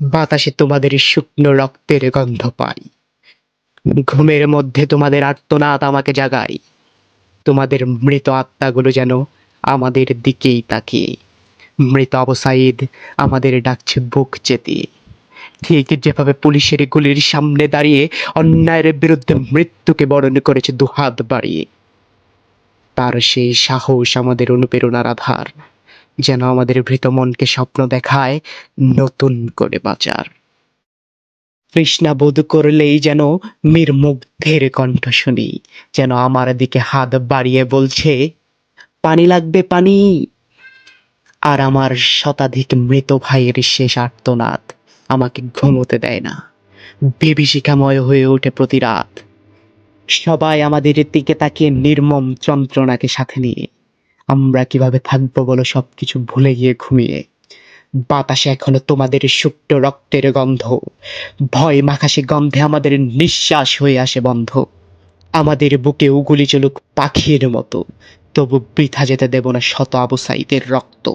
বাতাসে তোমাদের শুকনো রক্তের গন্ধ পাই। ঘুমের মধ্যে তোমাদের আর্তনাদ আমাকে জাগায় তোমাদের মৃত আত্মাগুলো যেন আমাদের দিকেই তাকিয়ে। মৃত অবসাইদ আমাদের ডাকছে বুক চেতে। ঠিক যেভাবে পুলিশের গুলির সামনে দাঁড়িয়ে অন্যায়ের বিরুদ্ধে মৃত্যুকে বরণ করেছে দুহাত বাড়িয়ে। তার সেই সাহস আমাদের অনুপ্রেরণার আধার। যেন আমাদের ভৃত মনকে স্বপ্ন দেখায় নতুন করে বাঁচার। তৃষ্ণা বোধ করলেই যেন মীর মুগ্ধের কণ্ঠ শুনি, যেন আমার দিকে হাত বাড়িয়ে বলছে, পানি লাগবে, পানি! আর আমার শতাধিক মৃত ভাইয়ের শেষ আর্তনাদ আমাকে ঘুমোতে দেয় না। বিভীষিকাময় হয়ে ওঠে প্রতি রাত সবাই আমাদের দিকে তাকিয়ে নির্মম যন্ত্রণাকে সাথে নিয়ে আমরা কীভাবে থাকব বলো সব কিছু ভুলে গিয়ে ঘুমিয়ে। বাতাসে এখনও তোমাদের সুপ্ত রক্তের গন্ধ। ভয় মাখাসে গন্ধে আমাদের নিঃশ্বাস হয়ে আসে বন্ধ। আমাদের বুকে উগুলি চলুক পাখির মতো। তবু বৃথা যেতে দেব না শত আবু সাইদের রক্ত।